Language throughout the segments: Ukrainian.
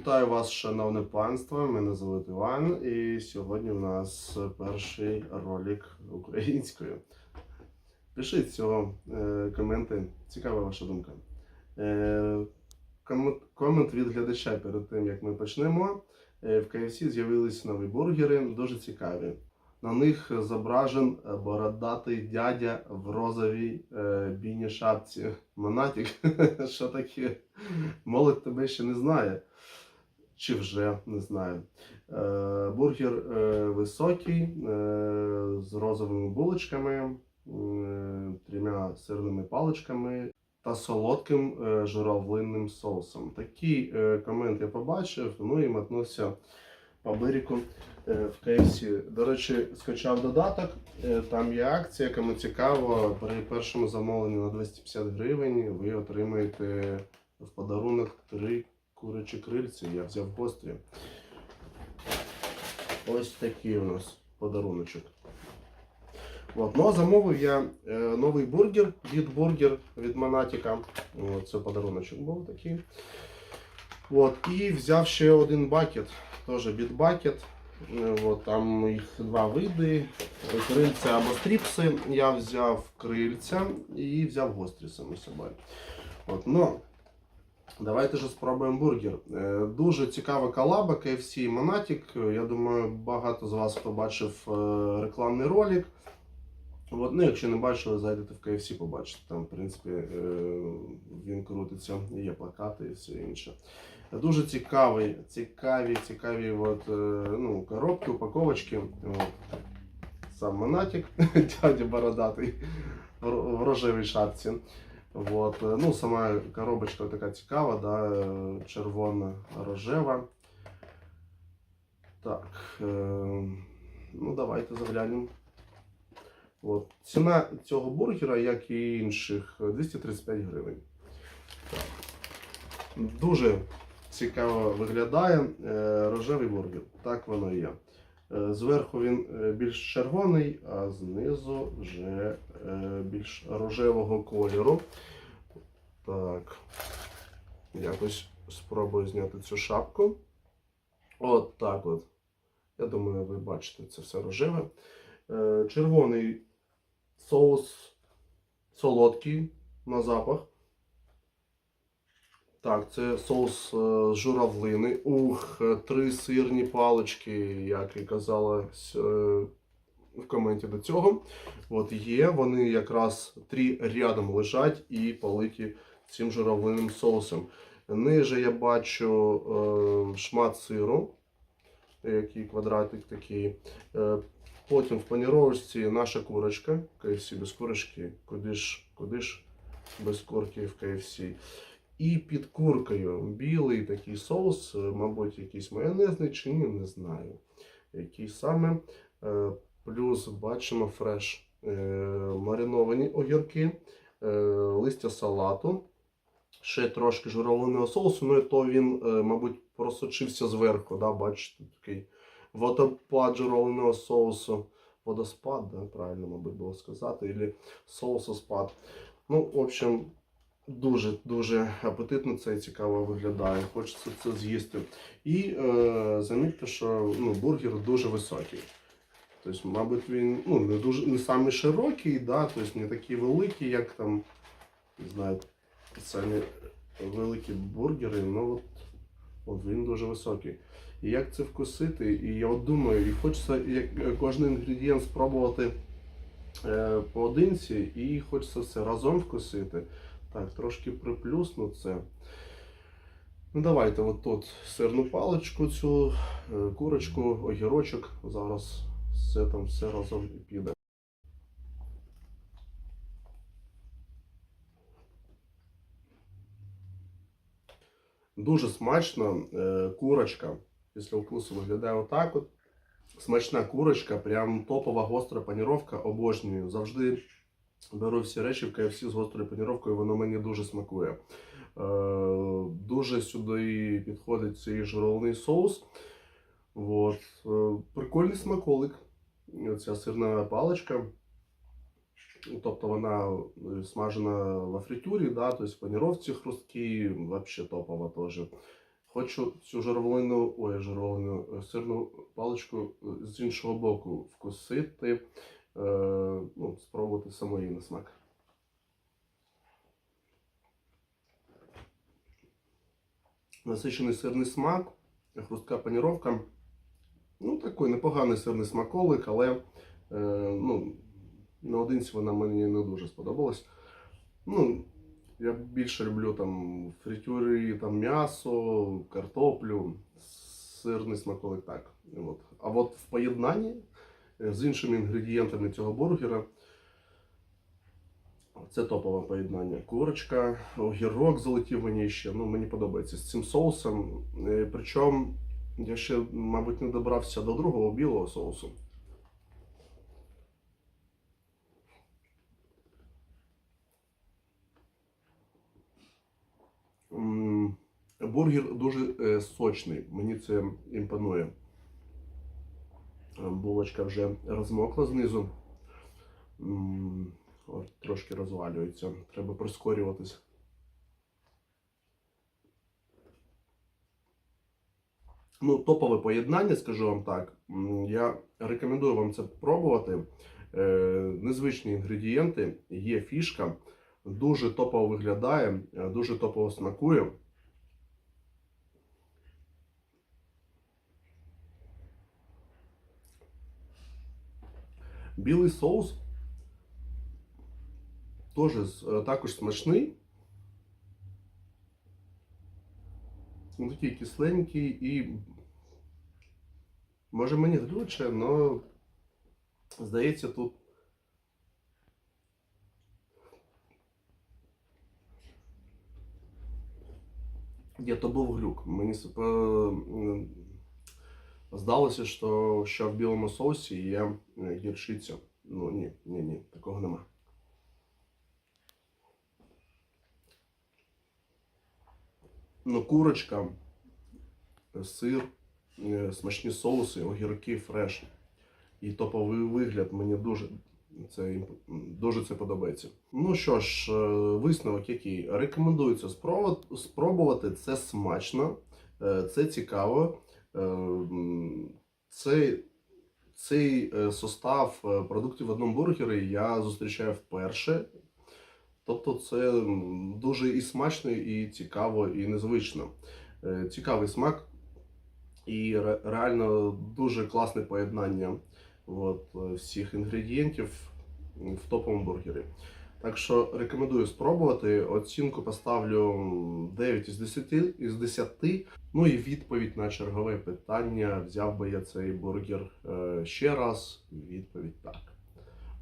Вітаю вас, шановне панство. Мене звати Іван, і сьогодні у нас перший ролик українською. Пишіть цього е, коменти. Цікава ваша думка. Е, ком- комент від глядача перед тим, як ми почнемо. Е, в KFC з'явились нові бургери, дуже цікаві. На них зображен бородатий дядя в розовій е, бійній шапці. Монатік, що таке? Молодь тебе ще не знає. Чи вже не знаю. Е, бургер е, високий, е, з розовими булочками, трьома сирними паличками та солодким журавлинним соусом. Такий комент я побачив, ну і мотнувся по берегу в KFC. До речі, скачав додаток. Там є акція, кому цікаво, при першому замовленні на 250 гривень ви отримаєте в подарунок три курячі крильці. Я взяв гострі. Ось такий у нас подаруночок. От. Ну, а замовив я е, новий бургер, бургер від Монатіка. Це подаруночок був такий. От. І взяв ще один бакет, теж бітбакет. Е, От, там їх два види. Крильця або стріпси. Я взяв крильця і взяв гострі саме собою. От, ну, Давайте же спробуємо бургер. Е, Дуже цікава колаба KFC і Monatic. Я думаю, багато з вас побачив е, рекламний ролик. От, ну, якщо не бачили, зайдете в KFC, побачите. Там, в принципі, е, він крутиться, є плакати і все інше. Дуже цікавий, цікаві, цікаві от, е, ну, коробки, упаковочки. От. Сам Monatic, дядя бородатий в рожевій шапці. Вот. е, Ну, сама коробочка така цікава, да, е, червона рожева. Так. е, Ну, давайте заглянемо. От. Ціна цього бургера, як і інших, е, 235 гривень. Так. Дуже цікаво виглядає рожевий бургер. Так воно і є. Е, Зверху він е, більш червоний, а знизу вже е, більш рожевого кольору. Так. Якось спробую зняти цю шапку. От так от. Я думаю, ви бачите, це все рожеве. Червоний соус солодкий на запах. Так, це соус е, з журавлини. Ух, е, три сирні палички, як і казалось е, в коменті до цього. От є, вони якраз три рядом лежать і политі цим журавлиним соусом. Ниже я бачу шмат сиру, який квадратик такий. Потім в паніровочці наша курочка. KFC без курочки. Куди ж, куди ж без курки в KFC. І під куркою білий такий соус, е, мабуть, якийсь майонезний чи ні, не знаю. Який саме. Е, Плюс бачимо фреш е, мариновані огірки, листя салату, ще трошки журавлиного соусу, ну і то він, мабуть, просочився зверху. Да? Бачите, такий водопад журавлиного соусу. Водоспад, да? правильно, мабуть, було сказати, або соусоспад. Ну, в общем, дуже-дуже апетитно це цікаво виглядає. Хочеться це з'їсти. І е, замітьте, що ну, бургер дуже високий. Тобто, мабуть, він ну, не дуже не самий широкий, да? тобто не такий великий, як там, не знаю, самі великі бургери, ну от, от він дуже високий. І як це вкусити? І я от думаю, і хочеться як е, кожен інгредієнт спробувати е, поодинці, і хочеться все разом вкусити. Так, трошки приплюсну це. Ну, давайте от тут сирну паличку, цю е, курочку, огірочок. Зараз все там все разом і піде. Дуже смачно. Е, Курочка після вкусу виглядає отак от. Смачна курочка, прям топова гостра паніровка, обожнюю. Завжди беру всі речі в KFC з гострою паніровкою, воно мені дуже смакує. Е, дуже сюди підходить цей журавлиний соус. Вот. Е, прикольний смаколик. Ця сирна паличка. Тобто вона е, смажена во фритюрі, да, тобто в паніровці хрусткі, взагалі топова теж. Хочу цю журавлину, ой, журавлину, е, сирну паличку з іншого боку вкусити, е, ну, спробувати самої на смак. Насичений сирний смак, хрустка паніровка. Ну, такий непоганий сирний смаколик, але е, ну, наодинці вона мені не дуже сподобалась. Ну, я більше люблю там в фритюрі там м'ясо, картоплю, сирний смаколик так. От. А от в поєднанні е, з іншими інгредієнтами цього бургера це топове поєднання. Курочка, огірок залетів мені ще. Ну, мені подобається з цим соусом. Е, Причому я ще, мабуть, не добрався до другого білого соусу. Бургер дуже е, сочний, мені це імпонує. Булочка вже розмокла знизу. Трошки розвалюється. Треба прискорюватись. Ну, топове поєднання, скажу вам так. Я рекомендую вам це пробувати. Е, Незвичні інгредієнти, є фішка. Дуже топово виглядає, е, дуже топово смакує. Білий соус теж е, також смачний. Він такий кисленький і. Може мені глюче, але здається, тут Где-то був глюк. Мені м, здалося, що, що в білому соусі є е, гірчиця. Ну ні, ні, ні, такого нема. Ну, курочка, сир, е, смачні соуси, огірки, фреш. І топовий вигляд мені дуже це, дуже це подобається. Ну що ж, е, висновок який? Рекомендується спробувати. Це смачно, е, це цікаво. Цей, цей состав продуктів в одному бургері я зустрічаю вперше. Тобто це дуже і смачно, і цікаво, і незвично. Е, Цікавий смак і реально дуже класне поєднання от, е, всіх інгредієнтів в топовому бургері. Так що рекомендую спробувати. Оцінку поставлю 9 із 10, із 10. Ну і відповідь на чергове питання: взяв би я цей бургер е, ще раз? Відповідь так.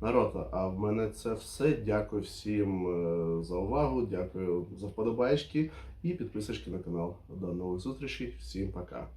Народ, а в мене це все. Дякую всім е, за увагу, дякую за вподобайки і підписочки на канал. До нових зустрічей. Всім пока.